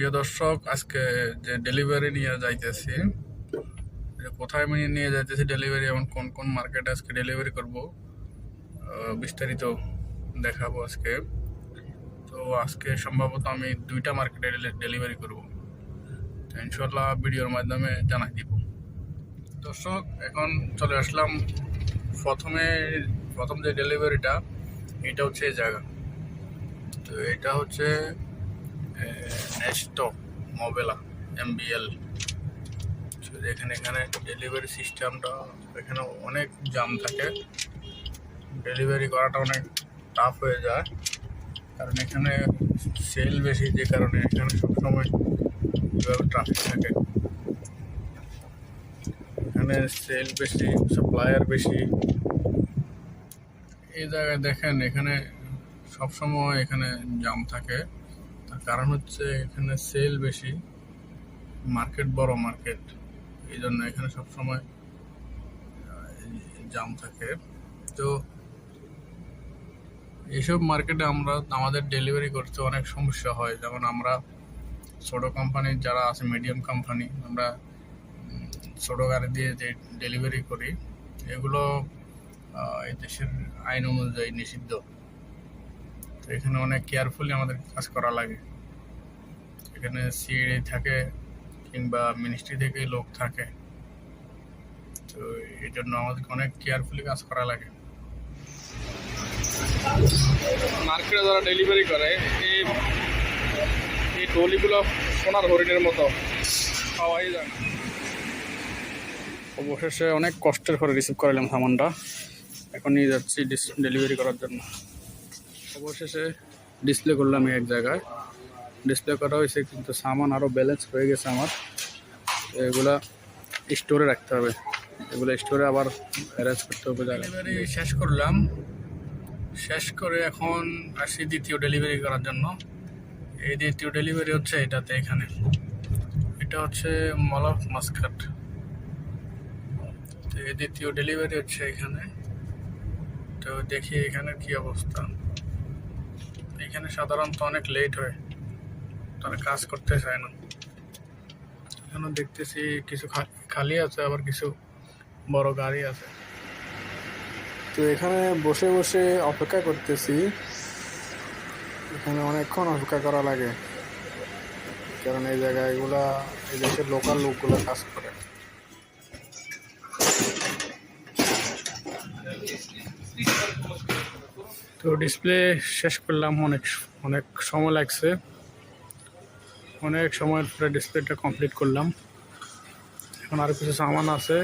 প্রিয় দর্শক, আজকে যে ডেলিভারি নিয়ে যাইতেছি, যে কোথায় আমি নিয়ে যাইতেছি ডেলিভারি এবং কোন কোন মার্কেটে আজকে ডেলিভারি করব বিস্তারিত দেখাবো আজকে। তো আজকে সম্ভবত আমি দুইটা মার্কেটে ডেলিভারি করব। তো ইনশাল্লাহ ভিডিওর মাধ্যমে জানাই দিব। দর্শক, এখন চলে আসলাম প্রথমে, প্রথম যে ডেলিভারিটা এটা হচ্ছে এই জায়গা। তো এটা হচ্ছে নেস্টো, মোবেলা, এমবিএল। এখানে এখানে ডেলিভারি সিস্টেমটা এখানে অনেক জাম থাকে। ডেলিভারি করাটা অনেক টাফ হয়ে যায়। কারণ এখানে সেল বেশি, যে কারণে এখানে সবসময় ট্রাফিক থাকে। এখানে সেল বেশি সাপ্লায়ার বেশি। এই জায়গায় দেখেন, এখানে সবসময় এখানে জাম থাকে। তার কারণ হচ্ছে এখানে সেল বেশি মার্কেট বড় মার্কেট এই জন্য এখানে সবসময় জাম থাকে। তো এইসব মার্কেটে আমরা, আমাদের ডেলিভারি করতে অনেক সমস্যা হয়। যেমন আমরা ছোট কোম্পানি যারা আছে মিডিয়াম কোম্পানি আমরা ছোটো গাড়ি দিয়ে যে ডেলিভারি করি, এগুলো এই দেশের আইন অনুযায়ী নিষিদ্ধ। তো এখানে অনেক কেয়ারফুলি আমাদের কাজ করা লাগে। এখানে সিএডি থাকে কিংবা মিনিস্ট্রি থেকে লোক থাকে। তো এই জন্য আমাদেরকে অনেক কেয়ারফুলি কাজ করা লাগে। মার্কেটে যারা ডেলিভারি করে এই এই টলিগুলো সোনার হরিণের মতো। পাওয়াই যায় অবশেষে অনেক কষ্টের করে রিসিভ করালাম সামানটা। এখন নিয়ে যাচ্ছি ডেলিভারি করার জন্য। অবশেষে ডিসপ্লে করলাম এক জায়গায়। ডিসপ্লে করা হয়েছে কিন্তু সামান আরও ব্যালেন্স হয়ে গেছে আমার। এগুলা স্টোরে রাখতে হবে। এগুলো স্টোরে আবার অ্যারেঞ্জ করতে হবে ডেলিভারি শেষ করলাম। শেষ করে এখন আসি দ্বিতীয় ডেলিভারি করার জন্য। এই দ্বিতীয় ডেলিভারি হচ্ছে এটাতে এখানে। এটা হচ্ছে মল মাস্কাট তো এই দ্বিতীয় ডেলিভারি হচ্ছে এখানে। তো দেখি এখানে কি অবস্থা। এখানে সাধারণত অনেক লেট হয়। তারা কাজ করতে চায় না। এখানে দেখতেছি কিছু খালি আছে, আবার কিছু বড় গাড়ি আছে। তো এখানে বসে বসে অপেক্ষা করতেছি। এখানে অনেকক্ষণ অপেক্ষা করা লাগে। কারণ এই জায়গায় এগুলা, এই দেশের লোকাল লোকগুলো কাজ করে। তো ডিসপ্লে শেষ করলাম, অনেক অনেক সময় লাগছে। অনেক সময়ের পরে ডিসপ্লেটা কমপ্লিট করলাম। এখন আরও কিছু সামান আছে,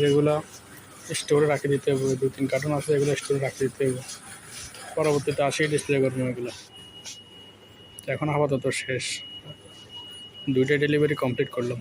যেগুলো স্টোরে রাখি দিতে হবে। দু, তিন কার্টুন আছে, এগুলো স্টোরে রাখি দিতে হবে। পরবর্তীতে আসি ডিসপ্লে করব এগুলো। এখন আপাতত শেষ। দুইটা ডেলিভারি কমপ্লিট করলাম।